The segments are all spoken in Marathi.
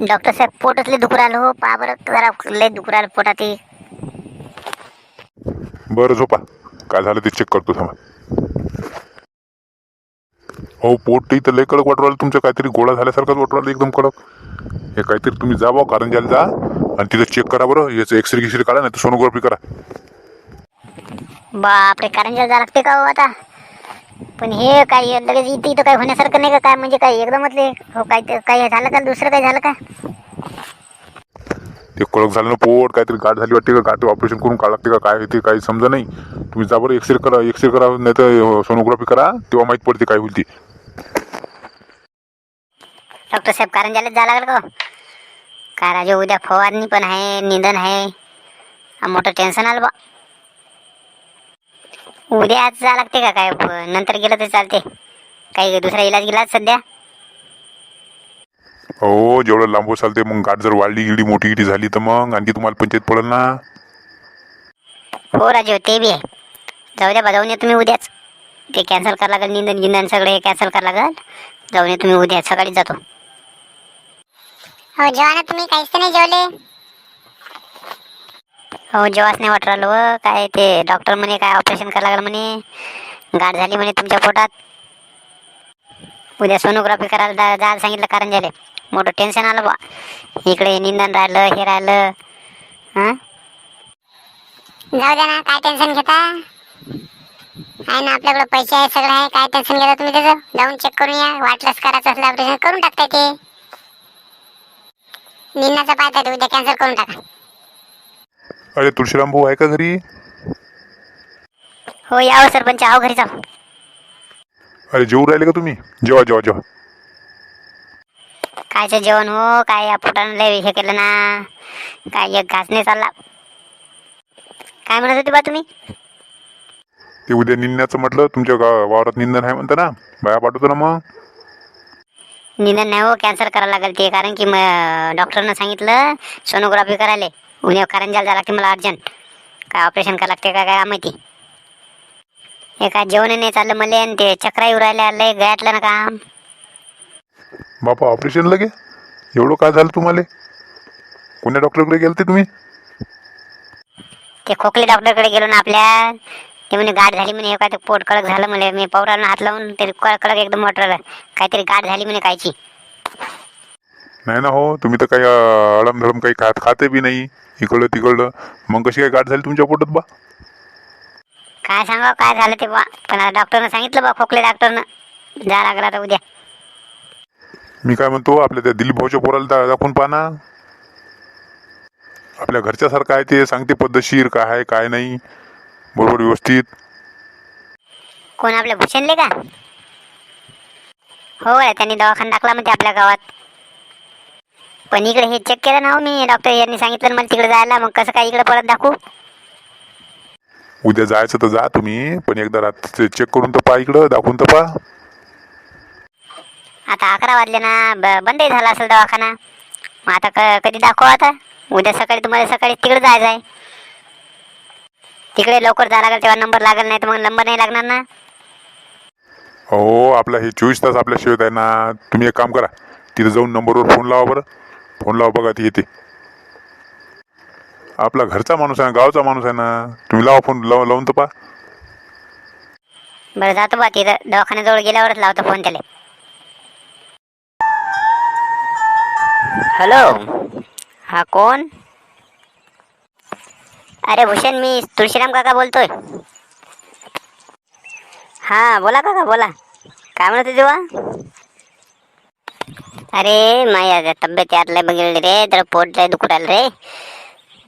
डॉक्टर साहेब पोटच लय दुखू राहिलं हो. पहा बरं जरा लय दुखू राहिलं पोटात हे. बरं झोपा. काय झालं ते चेक करतो थांबा. हो पोट इथं लय कडक वाटू राहिलं तुमचं काहीतरी गोळा झाल्यासारखंच वाटू राहिलं एकदम कडक. हे काहीतरी तुम्ही जा बा कारंजाला जा आणि तिथं चेक करा बरं. याचं एक्सरे गिक्सरे काढा नाही तर सोनोग्राफी करा. बापरे कारंजा जावं लागते का हो आता? पण हे काय लगेच इथं इथं काय होण्यासारखं नाही का? काय म्हणजे काय एकदमच हो? काय ते- काय झालं का? दुसरं काय झालं का? ते कडक झालं ना पोट काहीतरी गाठ झाली वाटते का? गाठ ऑपरेशन करून काढ लागते का? काय होते काही समजा नाही. तुम्ही जा बरं एक्सरे करा एक्सरे करा नाही तर सोनोग्राफी करा तेव्हा माहीत पडते काय होईल ती. डॉक्टर साहेब कारंजालाच जावं लागलं का हो? काय राजे उद्या फवारणी पण आहे निंदन आहे. मोठं टेन्शन आलं बा. उद्या आज जावं लागते का काय? नंतर गेलं तर चालते. काही दुसरा इलाज गेला सध्या? हो जेवढं लांब चालते मग गाठ जर वाढली गिडी मोठी गिडी झाली तर मग? आणखी तुम्हाला पंचायत पडेल ना? हो राजे हो, ते बी आहे. जाऊ द्या बा जाऊन या तुम्ही उद्याच. ते कॅन्सल करावं लागेल निंदन गिंदन सगळे हे कॅन्सल करावं लागेल. जाऊन या तुम्ही उद्या सकाळी जातो. हो जेव्हा तुम्ही काहीच नाही जेवले. हो जेव्हाच नाही वाटत राहिलं व काय ते डॉक्टर म्हणे काय ऑपरेशन करायला लागलं म्हणे. गाठ झाली म्हणे तुमच्या पोटात. उद्या सोनोग्राफी करायला जा- जायला सांगितलं कारण झाले मोठं टेन्शन आलं बा इकडे निंदन राहिलं हे राहिलं हां. जाऊ द्या ना काय टेन्शन घेता? आहे ना आपल्याकडे पैसे आहे सगळं आहे. काय टेन्शन घेता तुम्ही त्याचं? जाऊन चेक करून या. वाटलंच करायचं असलं ऑपरेशन करून टाकता ते. निंदाचं पाहता उद्या कॅन्सल करून टाका. अरे तुळशीराम भाऊ आहे का घरी? हो यावं सरपंच आहो घरी जाऊ अरे जेवू राहिले का तुम्ही? जेवा जेवा जेवा. कायचं जेवण हो? काय या पोटानं लय हे केलं ना? काय एक घास नाही चालला. काय म्हणत होते बा तुम्ही? ते उद्या निंदण्याचं म्हटलं तुमच्या गा- वावरात निंदन आहे म्हणता ना? बाया पाठवतो ना मग. निधन नाही हो कॅन्सल करावं लागेल ते कारण की डॉक्टरनं सांगितलं सोनोग्राफी करायला. उद्या करंजाला जायला लागते मला अर्जंट। काय ऑपरेशन करावं लागते का काय माहिती हे काय जेवण नाही चाललं मला आणि ते चक्रा येऊ राहिल्या लय गळ्यातलं ना काम। बापा ऑपरेशन लगे? एवढं काय झालं तुम्हाला? कोण्या डॉक्टरकडे गेलते तुम्ही? ते खोकले डॉक्टरकडे गेलो ना आपल्या। ते म्हणे गाठ झाली म्हणे हे काय ते पोट कडक झालं म्हणे मी पौरानं हात लावून ते क- कडक एकदम मोटर काहीतरी गाठ झाली म्हणे कायची। नाही ना हो तुम्ही तर काही अडमधडम काही खात खाते बी नाही. इकडलं तिकडलं. मग कशी काय गाठ झाली तुमच्या पोटात बा? काय सांगावं काय झालं ते बा? पण आता डॉक्टरनं सांगितलं बा खोकले डॉक्टरनं. जा लागला आता उद्या. मी काय म्हणतो आपल्या त्या दिलीप भाऊच्या पोराला दा दाखवून पहा आपल्या घरच्यासारखं आहे ते सांगते पद्धतशीर काय आहे काय नाही. बरोबर व्यवस्थित. कोण आपल्या भूषणले का? हो रे, त्यांनी दवाखाना टाकला म्हणते आपल्या गावात. पण इकडे हे चेक केलं ना हो मी डॉक्टर यांनी सांगितलं मला तिकडे जायला मग कसं काय इकडे परत दाखवू? उद्या जायचं तर जा तुम्ही पण एकदा रात्री चेक करून तर पहा इकडं दाखवून तर पहा. आता अकरा वाजले ना ब बंदही झाला असेल दवाखाना. मग आता क कधी दाखवा आता. उद्या सकाळी तुम्हाला सकाळी तिकडे जायचं आहे. तिकडे लवकर जायला लागेल तेव्हा नंबर लागेल नाही तर मग नंबर नाही लागणार ना. हो आपला हे चोवीस तास आपल्या शिवत आहे ना तुम्ही एक काम करा तिथं जाऊन नंबरवर फोन लावा बरं. फोन लावा बघा ती येते. आपला घरचा माणूस आहे ना गावचा माणूस आहे ना तुम्ही लावा फोन लाव लावून तर पहा. बरं जातो बा तिथं दवाखान्याजवळ गेल्यावरच लावतो फोन त्याला. हॅलो. हा कोण? अरे भूषण मी तुळशीराम काका बोलतोय. हा बोला काका बोला. काय म्हणत होते तेव्हा? अरे माझ्या तब्येत यातलं बघितली रे. जरा पोट लय दुखडाल रे.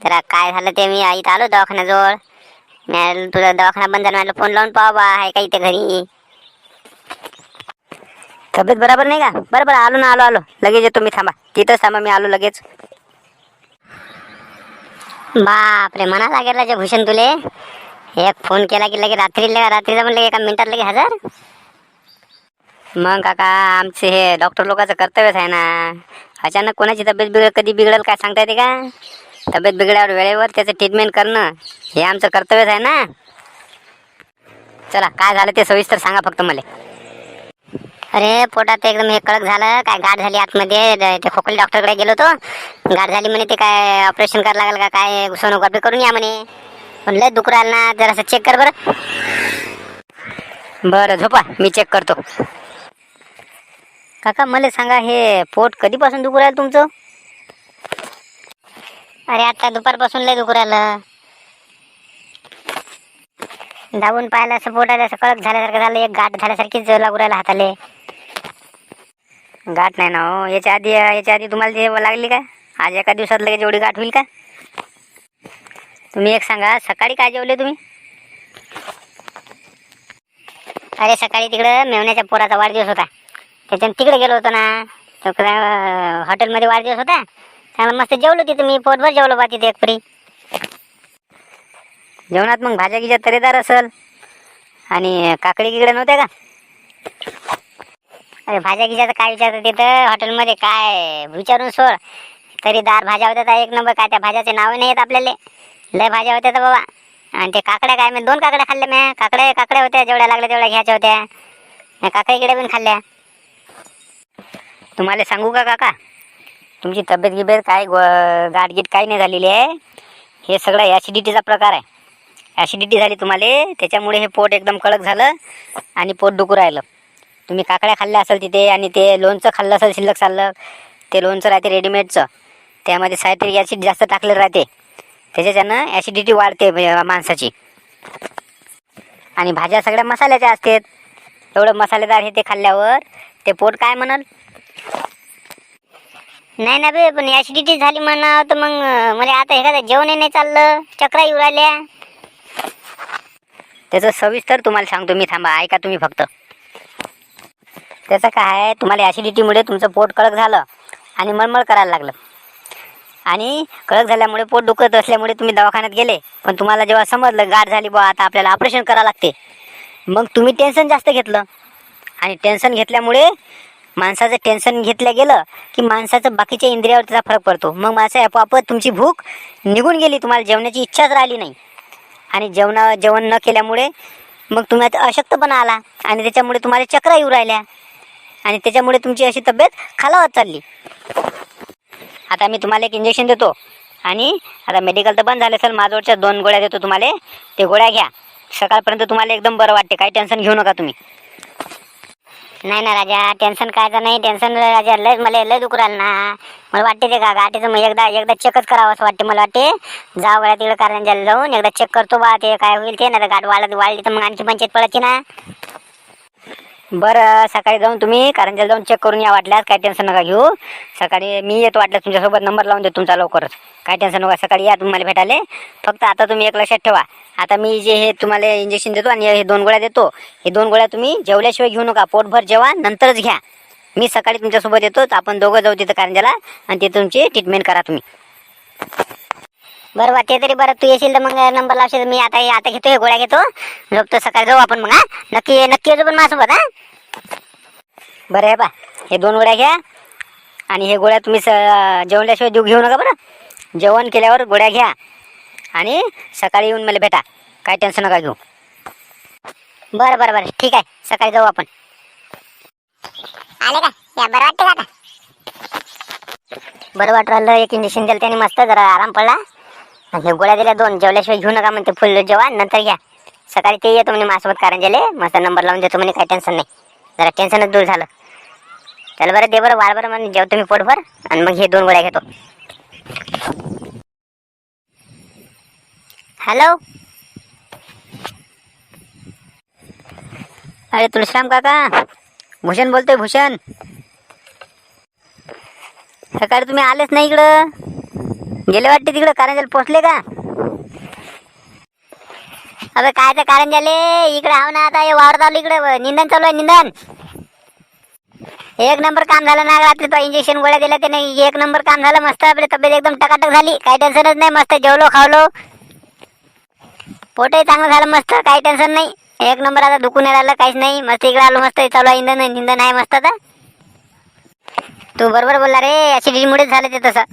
जरा काय झालं ते मी आईत आलो दवाखान्याजवळ. मी तुझा दवाखाना बंद झाला फोन लावून पाहा बा आहे का इथे घरी? तब्येत बरोबर नाही का? बरं बरं आलो ना आलो आलो. लगेच येतो मी थांबा. तिथंच थांबा मी आलो लगेच. बापरे म्हणा लागेल जे भूषण तुले. एक फोन केला की लगे रात्री रात्रीचा म्हणलं एका मिनिटात लगे हजर. मग काका आमचे हे डॉक्टर लोकांचं कर्तव्यच आहे ना. अचानक कोणाची तब्येत बिघड कधी बिघडेल काय सांगता येते का? तब्येत बिघडल्यावर वेळेवर त्याचं ट्रीटमेंट करणं हे आमचं कर्तव्यच आहे ना. चला काय झालं ते सविस्तर सांगा फक्त मला. अरे पोटात एकदम हे कडक झालं काय गाठ झाली आतमध्ये ते खोकली डॉक्टरकडे गेलो तो गाठ झाली म्हणे ते काय ऑपरेशन करायला लागलं का काय सोनोग्राफी करून या म्हणे. पण लय दुख राहिलं ना जरासं चेक कर बरं. बरं झोपा मी चेक करतो. काका मला सांगा हे पोट कधीपासून दुखू राहिलं तुमचं? अरे आता दुपारपासून लय दुखू राहिलं. दाबून पाहिलं असं पोटाला असं कडक झाल्यासारखं झालं एक गाठ झाल्यासारखीच लागू राहिला हाताले. गाठ नाही ना हो याच्या आधी याच्या आधी तुम्हाला जे लागली का? आज एका दिवसात लगेच एवढी गाठ होईल का? तुम्ही एक सांगा सकाळी काय जेवले तुम्ही? अरे सकाळी तिकडं मेवण्याच्या पोराचा वाढदिवस होता. त्याच्यानं तिकडे गेलो होतो ना. तर हॉटेलमध्ये वाढदिवस होता. त्यामुळे मस्त जेवलो तिथं मी पोटभर जेवलो बा तिथे एक फ्री. जेवणात मग भाज्या गिज्या तरेदार असल. आणि काकडी गिकडे नव्हत्या का? अरे भाज्या गिज्याचं काय विचारतं तिथं हॉटेलमध्ये काय विचारून सोड. तरी दार भाज्या होत्या तर एक नंबर काय त्या भाज्याचे नाव नाही येत आपल्याला. लय भाज्या होत्या तर बाबा. आणि ते काकड्या काय मी दोन काकड्या खाल्ल्या मी काकड्या काकड्या होत्या जेवढ्या लागल्या तेवढ्या घ्यायच्या होत्या. मी काकडी गिड्या पण खाल्ल्या. तुम्हाला सांगू का काका? तुमची तब्येत गिबेत काय गो- गाठगीट काही नाही झालेली आहे? हे सगळं ॲसिडिटीचा प्रकार आहे. ॲसिडिटी झाली तुम्हाला त्याच्यामुळे हे पोट एकदम कडक झालं आणि पोट दुखू राहिलं. तुम्ही काकड्या खाल्ल्या असेल तिथे आणि ते लोणचं खाल्लं असेल शिल्लक साल्लक ते लोणचं राहते रेडीमेडचं त्यामध्ये सायट्रिक ॲसिड जास्त टाकलेलं राहते. त्याच्याच्यानं ॲसिडिटी वाढते माणसाची. आणि भाज्या सगळ्या मसाल्याच्या असतात. एवढं मसालेदार हे ते खाल्ल्यावर ते पोट काय म्हणल? नाही ना बे पण ऍसिडिटी झाली म्हणा तर मग अं, मला आता एखादं जेवणही नाही चाललं चक्रा येऊ राहिल्या. त्याचं सविस्तर तुम्हाला सांगतो मी थांबा ऐका तुम्ही फक्त. त्याचं काय आहे तुम्हाला ॲसिडिटीमुळे तुमचं पोट कडक झालं आणि मळमळ करायला लागलं. आणि कडक झाल्यामुळे पोट दुखत असल्यामुळे तुम्ही दवाखान्यात गेले पण तुम्हाला जेव्हा समजलं गाठ झाली बा आता आपल्याला ऑपरेशन करावं लागते. मग तुम्ही टेन्शन जास्त घेतलं. आणि टेन्शन घेतल्यामुळे माणसाचं टेन्शन घेतलं गेलं की माणसाचं बाकीच्या इंद्रियावर त्याचा फरक पडतो. मग माणसं आपोआप तुमची भूक निघून गेली तुम्हाला जेवणाची इच्छाच राहिली नाही. आणि जेवणा जेवण न केल्यामुळे मग तुम्हाला अशक्तपणा आला आणि त्याच्यामुळे तुम्हाला चक्रा येऊ राहिल्या. आणि त्याच्यामुळे तुमची अशी तब्येत खालावत चालली. आता मी तुम्हाला एक इंजेक्शन देतो. आणि आता मेडिकल तर बंद झालं असेल माझ्यावरच्या दोन गोळ्या देतो तुम्हाला. ते गोळ्या घ्या. सकाळपर्यंत तुम्हाला एकदम बरं वाटते. काही टेन्शन घेऊ नका तुम्ही. नाही ना राजा टेन्शन कायचं नाही टेन्शन राजा लय मला लय दुखू राहिलं ना. मला वाटते ते का गाठीचं मग एकदा एकदा चेकच करावं असं वाटते मला वाटते. जाऊ वेळा तिकडे कारंजाला जाऊन एकदा चेक करतो बा ते काय होईल ते ना गाठ वाढत वाढली तर मग आणखी पंचायत पडायची ना. बरं सकाळी जाऊन तुम्ही कारंजाला जाऊन चेक करून या वाटल्यास काय टेन्शन नका घेऊ. सकाळी मी येतो वाटल्यास तुमच्यासोबत नंबर लावून देतो तुमचा लवकरच. काय टेन्शन नका सकाळी या तुम्हाला भेटायला. फक्त आता तुम्ही एक लक्षात ठेवा. आता मी जे हे तुम्हाला इंजेक्शन देतो आणि हे दोन गोळ्या देतो हे दोन गोळ्या तुम्ही जेवल्याशिवाय घेऊ नका. पोटभर जेवा नंतरच घ्या. मी सकाळी तुमच्यासोबत येतो तर आपण दोघं जाऊ तिथं कारंजाला आणि ते तुमची ट्रीटमेंट करा तुम्ही. बरं बा ते तरी बरं तू येशील तर मग नंबर लावशील मी आता आता घेतो हे गोळ्या घेतो. झोपतो सकाळी जाऊ आपण मग हा? नक्की नक्की येतो पण माझ्यासोबत हा? बरं आहे बा हे दोन गोळ्या घ्या. आणि हे गोळ्या तुम्ही स जेवल्याशिवाय देऊ घेऊ नका बरं. जेवण केल्यावर गोळ्या घ्या. आणि सकाळी येऊन मला भेटा. काय टेन्शन नका घेऊ. बरं बरं बरं. ठीक आहे. सकाळी जाऊ आपण. आले का? या बरं वाटते का आता? बरं वाटू राहिलं एक इंजेक्शन दिलं त्याने मस्त जरा आराम पडला. आणि हे गोळ्या दिल्या दोन जेवल्याशिवाय घेऊ नका म्हणते फुल जेवा नंतर घ्या. सकाळी ते येतो म्हणे माझ्यासोबत कारंजाले मस्त नंबर लावून देतो म्हणे काही टेन्शन नाही. जरा टेन्शनच दूर झालं. त्याला बरं दे बरं वाढ बरं म्हणे जेवतो मी पोटभर आणि मग हे दोन गोळ्या घेतो. हॅलो अरे तुलसीराम काका भूषण बोलतोय भूषण. सकाळी तुम्ही आलेच नाही इकडं. गेले वाटते तिकडे कारंजाला पोचले का? अबे काय तर कारंजाले? इकडे हाव ना आता हे वावर चालू इकडे. निंदन चालू आहे निंदन. एक नंबर काम झालं ना रात्री तो इंजेक्शन गोळ्या दिल्या त्याने एक नंबर काम झालं मस्त आपली तब्येत एकदम टकाटक झाली. काही टेन्शनच नाही मस्त जेवलो खावलो. पोटही चांगलं झालं मस्त काही टेन्शन नाही. एक नंबर आता दुखून नाही राहिलं काहीच नाही. मस्त इकडे आलो मस्त चालू आहे इंधन इंधन आहे मस्त आता. तू बरोबर बोलला रे ऍसिडिटी झालं ते तसं.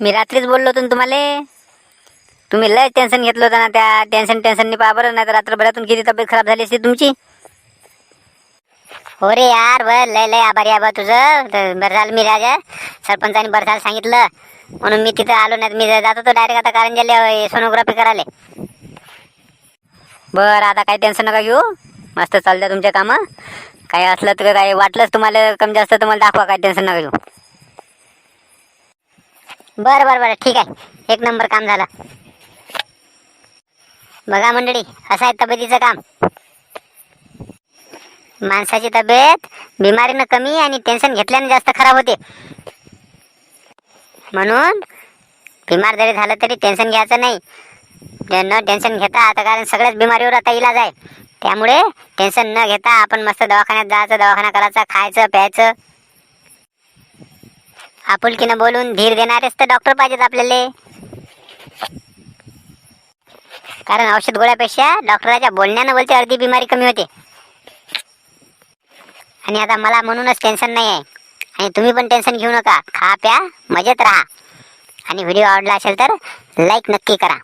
मी रात्रीच बोललो होतो तुम्हाला. तुम्ही लय टेन्शन घेतलं होतं ना त्या टेन्शन टेन्शनने पहा बरं नाही तर रात्रभरातून किती तब्येत खराब झाली असती तुमची. हो रे यार बर लय लय आभारी आहे तुझं. तर बरं झालं मी राजा. सरपंचाने बरं झालं सांगितलं. म्हणून मी तिथं आलो नाही मी जात होतो डायरेक्ट आता कारंजाला सोनोग्राफी करायला. बरं आता काही टेन्शन नका घेऊ. मस्त चालतं तुमचे कामं. काही असलं तर काही वाटलंच तुम्हाला कमी जास्त तुम्हाला दाखवा काही टेन्शन नका घेऊ. बरं बरं बरं. ठीक आहे. एक नंबर काम झालं. बघा मंडळी असं आहे तब्येतीचं काम. माणसाची तब्येत बिमारीनं कमी आणि टेन्शन घेतल्याने जास्त खराब होते. म्हणून बिमार जरी झालं तरी टेन्शन घ्यायचं नाही. न टेन्शन घेता आता कारण सगळ्याच बिमारीवर आता इलाज आहे. त्यामुळे टेन्शन न घेता आपण मस्त दवाखान्यात जायचं दवाखाना करायचा खायचं प्यायचं. आपुलकीनं बोलून धीर देणारेच तर डॉक्टर पाहिजेत आपल्याला. कारण औषध गोळ्यापेक्षा डॉक्टराच्या बोलण्यानं बोलते अर्धी बिमारी कमी होते. आणि आता मला म्हणूनच टेन्शन नाही आहे आणि तुम्ही पण टेन्शन घेऊ नका. खा प्या मजेत राहा. आणि व्हिडिओ आवडला असेल तर लाईक नक्की करा.